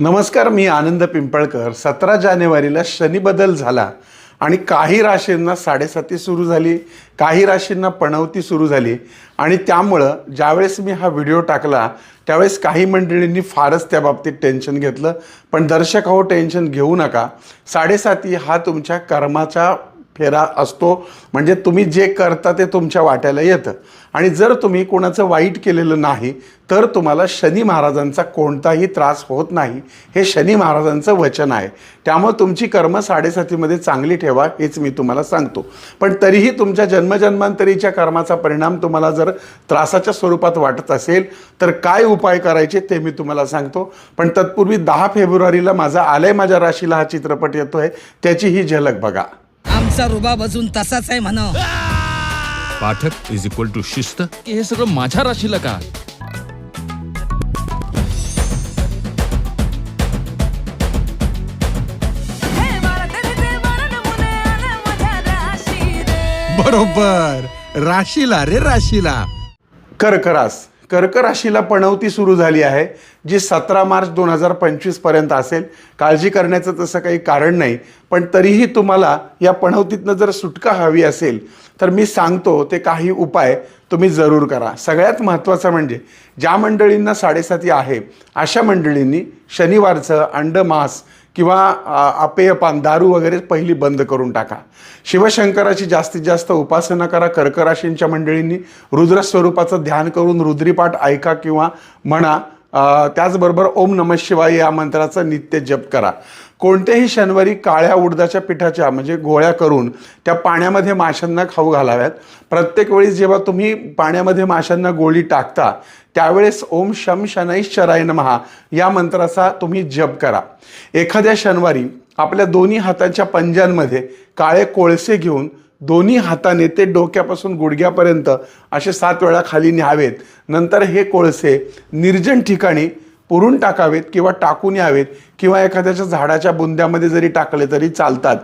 नमस्कार मी आनंद पिंपळकर. सतरा जानेवारीला शनी बदल झाला आणि काही राशींना साडेसाती सुरू झाली काही राशींना पणवती सुरू झाली. आणि त्यामुळं ज्यावेळेस मी हा व्हिडिओ टाकला त्यावेळेस काही मंडळींनी फारच त्या बाबतीत टेन्शन घेतलं. पण दर्शक हो टेन्शन घेऊ नका. साडेसाती हा तुमच्या कर्माचा फेरा असतो. म्हणजे तुम्ही जे करता ते तुमच्या वाट्याला येतं. आणि जर तुम्ही कोणाचं वाईट केलेलं नाही तर तुम्हाला शनी महाराजांचा कोणताही त्रास होत नाही. हे शनी महाराजांचं वचन आहे. त्यामुळे तुमची कर्म साडेसातीमध्ये चांगली ठेवा हेच मी तुम्हाला सांगतो. पण तरीही तुमच्या जन्मजन्मांतरीच्या कर्माचा परिणाम तुम्हाला जर त्रासाच्या स्वरूपात वाटत असेल तर काय उपाय करायचे ते मी तुम्हाला सांगतो. पण तत्पूर्वी दहा फेब्रुवारीला माझा आलय माझ्या राशीला हा चित्रपट येतोय त्याची ही झलक बघा. आमचा रुबाब अजून तसाच आहे म्हणा. पाठक इज इक्वल टू शिस्त? की हे सगळं माझ्या राशीला का? बरोबर. राशीला रे राशीला. कर्क रास कर्क राशीला पणवती सुरू झाली आहे जी सतरा मार्च दोन हजार पंचवीसपर्यंत असेल. काळजी करण्याचं तसं काही कारण नाही पण तरीही तुम्हाला या पणवतीतनं जर सुटका हवी असेल तर मी सांगतो ते काही उपाय तुम्ही जरूर करा. सगळ्यात महत्त्वाचं म्हणजे ज्या मंडळींना साडेसाती आहे अशा मंडळींनी शनिवारचं अंडमास किंवा अपेयपान दारू वगैरे पहिली बंद करून टाका. शिवशंकराची जास्तीत जास्त उपासना करा कर्कराशींच्या मंडळींनी रुद्र स्वरूपाचं ध्यान करून रुद्रीपाठ ऐका किंवा म्हणा. त्याचबरोबर ओम नम शिवाय या मंत्राचा नित्य जप करा. कोणत्याही शनिवारी काळ्या उडदाच्या पिठाच्या म्हणजे गोळ्या करून त्या पाण्यामध्ये माशांना खाऊ घालाव्यात. प्रत्येक वेळी जेव्हा तुम्ही पाण्यामध्ये माशांना गोळी टाकता त्यावेळेस ओम शम शनैश्चराय महा या मंत्राचा तुम्ही जप करा. एखाद्या शनिवारी आपल्या दोन्ही हातांच्या पंजांमध्ये काळे कोळसे घेऊन दोन्ही हाताने ते डोक्यापासून गुडघ्यापर्यंत असे सात वेळा खाली न्यावेत. नंतर हे कोळसे निर्जन ठिकाणी पुरून टाकावेत किंवा टाकून यावेत किंवा एखाद्याच्या झाडाच्या बुंद्यामध्ये जरी टाकले तरी चालतात.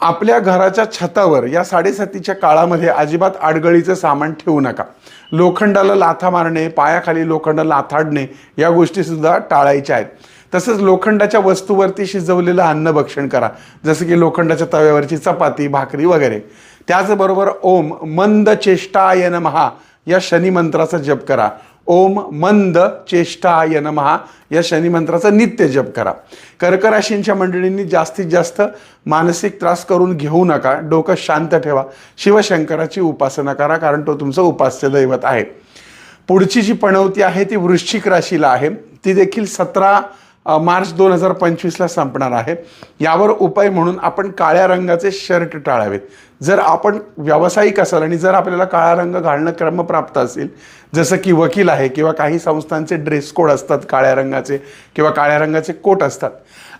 आपल्या घराच्या छतावर या साडेसातीच्या काळामध्ये अजिबात आडगळीचं सामान ठेवू नका. लोखंडाला लाथा मारणे पायाखाली लोखंड लाथाडणे या गोष्टीसुद्धा टाळायच्या आहेत. तसंच लोखंडाच्या वस्तूवरती शिजवलेलं अन्न भक्षण करा जसं की लोखंडाच्या तव्यावरची चपाती भाकरी वगैरे. त्याचबरोबर ओम मंद चेष्टायन महा या शनी मंत्राचा जप करा. ओम मंद चेष्टाय नमहा या शनिमंत्राचा नित्य जप करा. कर्कराशींच्या मंडळींनी जास्तीत जास्त मानसिक त्रास करून घेऊ नका. डोकं शांत ठेवा. शिवशंकराची उपासना करा कारण तो तुमचं उपास्य दैवत आहे. पुढची जी पणवती आहे ती वृश्चिक राशीला आहे. ती देखील सतरा मार्च दोन हजार पंचवीसला संपणार आहे. यावर उपाय म्हणून आपण काळ्या रंगाचे शर्ट टाळावेत. जर आपण व्यावसायिक असाल आणि जर आपल्याला काळा रंग घालणं क्रमप्राप्त असेल जसं की वकील आहे किंवा काही संस्थांचे ड्रेस कोड असतात काळ्या रंगाचे किंवा काळ्या रंगाचे कोट असतात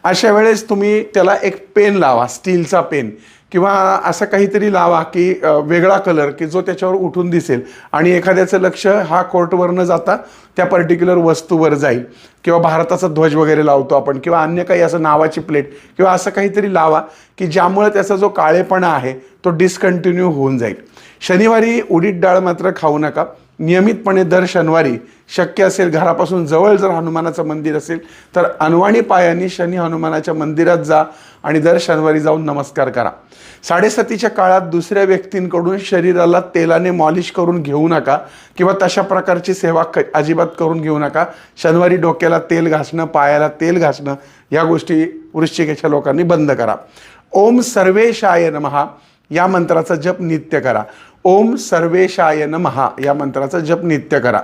अशा वेळेस तुम्ही त्याला एक पेन लावा स्टीलचा पेन. किंवा असं काहीतरी लावा की वेगळा कलर की जो त्याच्यावर उठून दिसेल. आणि एखाद्याचं लक्ष हा कोर्टवर न जाता त्या पर्टिक्युलर वस्तूवर जाईल. किंवा भारताचा ध्वज वगैरे लावतो आपण किंवा अन्य काही असं नावाची प्लेट किंवा असं काहीतरी लावा की ज्यामुळे त्याचा जो काळेपणा आहे तो डिस्कंटिन्यू होऊन जाईल. शनिवारी उडीद डाळ मात्र खाऊ नका. नियमितपणे दर शनिवारी शक्य असेल घरापासून जवळ जर हनुमानाचं मंदिर असेल तर अनवाणी पायांनी शनी हनुमानाच्या मंदिरात जा आणि दर शनिवारी जाऊन नमस्कार करा. साडेसातीच्या काळात दुसऱ्या व्यक्तींकडून शरीराला तेलाने मॉलिश करून घेऊ नका किंवा तशा प्रकारची सेवा क अजिबात करून घेऊ नका. शनिवारी डोक्याला तेल घासणं पायाला तेल घासणं या गोष्टी वृश्चिकेच्या लोकांनी बंद करा. ओम सर्वेशाय नमहा या मंत्राचा जप नित्य करा. ओम सर्वेशाय महा या मंत्राचा जप नित्य करा.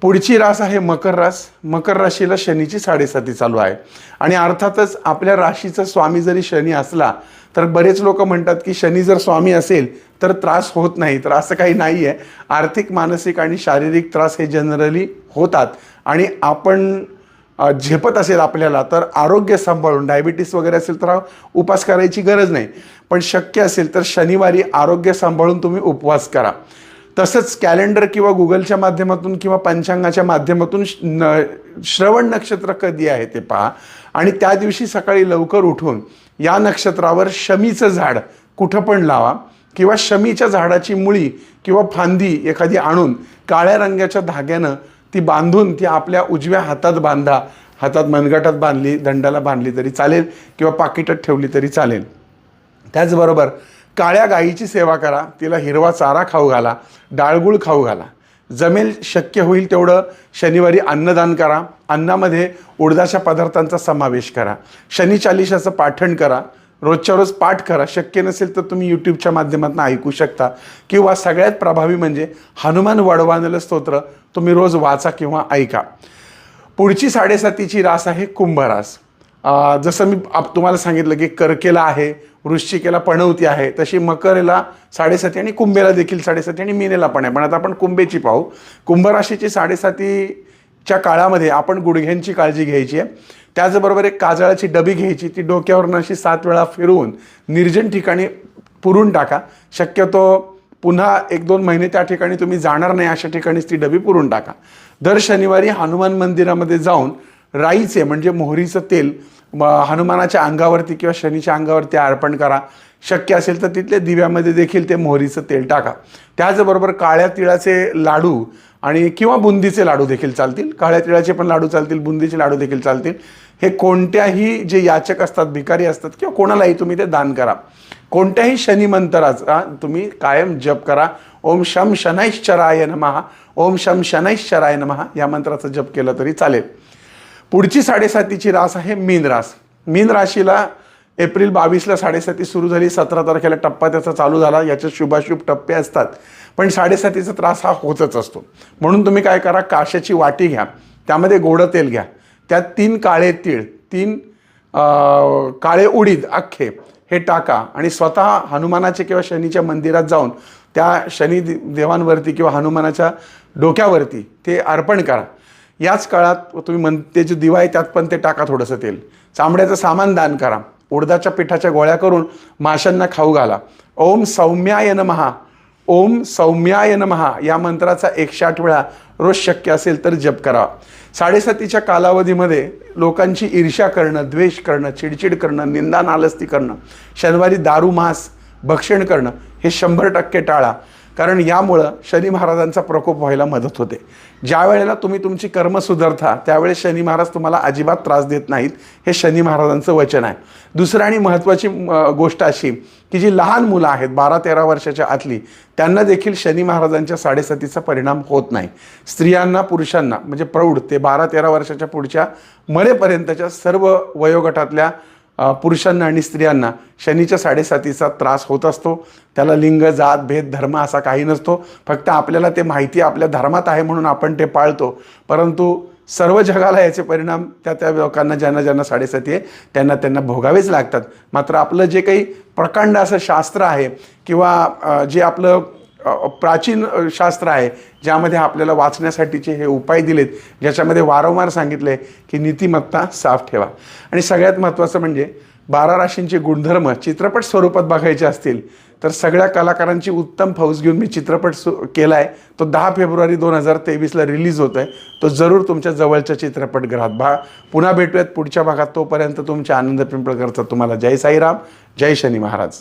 पुढची रास आहे मकर रास. मकर राशीला शनीची साडेसाती चालू आहे. आणि अर्थातच आपल्या राशीचा स्वामी जरी शनी असला तर बरेच लोक म्हणतात की शनी जर स्वामी असेल तर त्रास होत नाही. तर असं काही नाही आहे आर्थिक मानसिक आणि शारीरिक त्रास हे जनरली होतात. आणि आपण झेपत असेल आपल्याला तर आरोग्य सांभाळून डायबिटीस वगैरे असेल तर उपवास उपास करायची गरज नाही. पण शक्य असेल तर शनिवारी आरोग्य सांभाळून तुम्ही उपवास करा. तसंच कॅलेंडर किंवा गुगलच्या माध्यमातून किंवा पंचांगाच्या माध्यमातून न श्रवण नक्षत्र कधी आहे ते पहा. आणि त्या दिवशी सकाळी लवकर उठून या नक्षत्रावर शमीचं झाड कुठं पण लावा किंवा शमीच्या झाडाची मुळी किंवा फांदी एखादी आणून काळ्या रंगाच्या धाग्यानं ती बांधून ती आपल्या उजव्या हातात बांधा. हातात मनगटात बांधली दंडाला बांधली तरी चालेल किंवा पाकिटात ठेवली तरी चालेल. त्याचबरोबर काळ्या गाईची सेवा करा तिला हिरवा चारा खाऊ घाला डाळगुळ खाऊ घाला. जमेल शक्य होईल तेवढं शनिवारी अन्नदान करा. अन्नामध्ये उडदाच्या पदार्थांचा समावेश करा. शनी चालिशाचं पाठण करा. रोजच्या रोज पाठ करा. शक्य नसेल तर तुम्ही यूट्यूबच्या माध्यमातून ऐकू शकता. किंवा सगळ्यात प्रभावी म्हणजे हनुमान वडवानल स्तोत्र तुम्ही रोज वाचा किंवा ऐका. पुढची साडेसातीची रास आहे कुंभरास. जसं मी आप तुम्हाला सांगितलं की कर्केला आहे वृश्चिकेला पणवती आहे तशी मकरेला साडेसाती आणि कुंभेला देखील साडेसाती आणि मीनेला पण आहे. पण आता आपण कुंभेची पाहू. कुंभराशीची च्या काळामध्ये आपण गुडघ्यांची काळजी घ्यायची आहे. त्याचबरोबर एक काजळाची डबी घ्यायची ती डोक्यावरून अशी सात वेळा फिरवून निर्जन ठिकाणी पुरून टाका. शक्यतो पुन्हा एक दोन महिने त्या ठिकाणी तुम्ही जाणार नाही अशा ठिकाणीच ती डबी पुरून टाका. दर शनिवारी हनुमान मंदिरामध्ये जाऊन राईचे म्हणजे मोहरीचं तेल म, हनुमानाच्या अंगावरती किंवा शनीच्या अंगावरती अर्पण करा. शक्य असेल तर तिथल्या दिव्यामध्ये देखील ते मोहरीचं तेल टाका. त्याचबरोबर काळ्या तिळाचे लाडू आणि किंवा बुंदीचे लाडू देखील चालतील. काळ्या तिळाचे पण लाडू चालतील बुंदीचे लाडू देखील चालतील. हे कोणत्याही जे याचक असतात भिकारी असतात किंवा कोणालाही तुम्ही ते दान करा. कोणत्याही शनिमंतराचा तुम्ही कायम जप करा. ओम शम शनैश्चराय नमहा ओम शम शनैश्चराय नमहा या मंत्राचा जप केला तरी चालेल. पुढची साडेसातीची रास आहे मीन रास. मीन राशीला एप्रिल बावीसला साडेसाती सुरू झाली सतरा तारखेला टप्पा त्याचा चालू झाला याच्यात शुभाशुभ टप्पे असतात. पण साडेसातीचा त्रास हा होतच असतो. म्हणून तुम्ही काय करा काशाची वाटी घ्या त्यामध्ये गोडं तेल घ्या. त्यात तीन काळे तीळ तीन काळे उडीद अख्खे हे टाका आणि स्वतः हनुमानाचे किंवा शनीच्या मंदिरात जाऊन त्या शनी देवांवरती किंवा हनुमानाच्या डोक्यावरती ते अर्पण करा. याच काळात तुम्ही मन ते जे दिवा आहे त्यात पण ते टाका थोडंसं तेल. चांबड्याचं सामान दान करा. उडदाच्या पिठाच्या गोळ्या करून माशांना खाऊ घाला. ओम सौम्याय नमहा ओम सौम्याय नमहा या मंत्राचा एकशे आठ वेळा रोज शक्य असेल तर जप करा. साडेसातीच्या कालावधीमध्ये लोकांची ईर्ष्या करणं द्वेष करणं चिडचिड करणं निंदा नालस्ती करणं शनिवारी दारू मांस भक्षण करणं हे शंभर टक्के टाळा. कारण यामुळं शनी महाराजांचा प्रकोप व्हायला मदत होते. ज्या वेळेला तुम्ही तुमची कर्म सुधारता त्यावेळेस शनी महाराज तुम्हाला अजिबात त्रास देत नाहीत. हे शनी महाराजांचं वचन आहे. दुसरं आणि महत्त्वाची गोष्ट अशी की जी लहान मुलं आहेत बारा तेरा वर्षाच्या आतली त्यांना देखील शनी महाराजांच्या साडेसातीचा परिणाम होत नाही. स्त्रियांना पुरुषांना म्हणजे प्रौढ ते बारा तेरा वर्षाच्या पुढच्या मरेपर्यंतच्या सर्व वयोगटातल्या पुरुषांना आणि स्त्रियांना शनीच्या साडेसातीचा त्रास होत असतो. त्याला लिंग जात भेद धर्म असा काही नसतो. फक्त आपल्याला ते माहिती आपल्या धर्मात आहे म्हणून आपण ते पाळतो. परंतु सर्व जगाला याचे परिणाम त्या त्या लोकांना ज्यांना ज्यांना साडेसाती आहे त्यांना त्यांना भोगावेच लागतात. मात्र आपलं जे काही प्रकांड असं शास्त्र आहे किंवा जे आपलं प्राचीन शास्त्र आहे ज्यामध्ये आपल्याला वाचण्यासाठीचे हे उपाय दिलेत ज्याच्यामध्ये वारंवार सांगितले की नीतिमत्ता साफ ठेवा. आणि सगळ्यात महत्त्वाचं म्हणजे बारा राशींचे गुणधर्म चित्रपट स्वरूपात बघायचे असतील तर सगळ्या कलाकारांची उत्तम फौज घेऊन मी चित्रपट सु केला आहे तो दहा फेब्रुवारी दोन हजार तेवीसला रिलीज होतो आहे तो जरूर तुमच्या जवळच्या चित्रपटगृहात भा पुन्हा भेटूयात पुढच्या भागात. तोपर्यंत तुमच्या आनंद पिंपळकरचा तुम्हाला. जय साईराम जय शनी महाराज.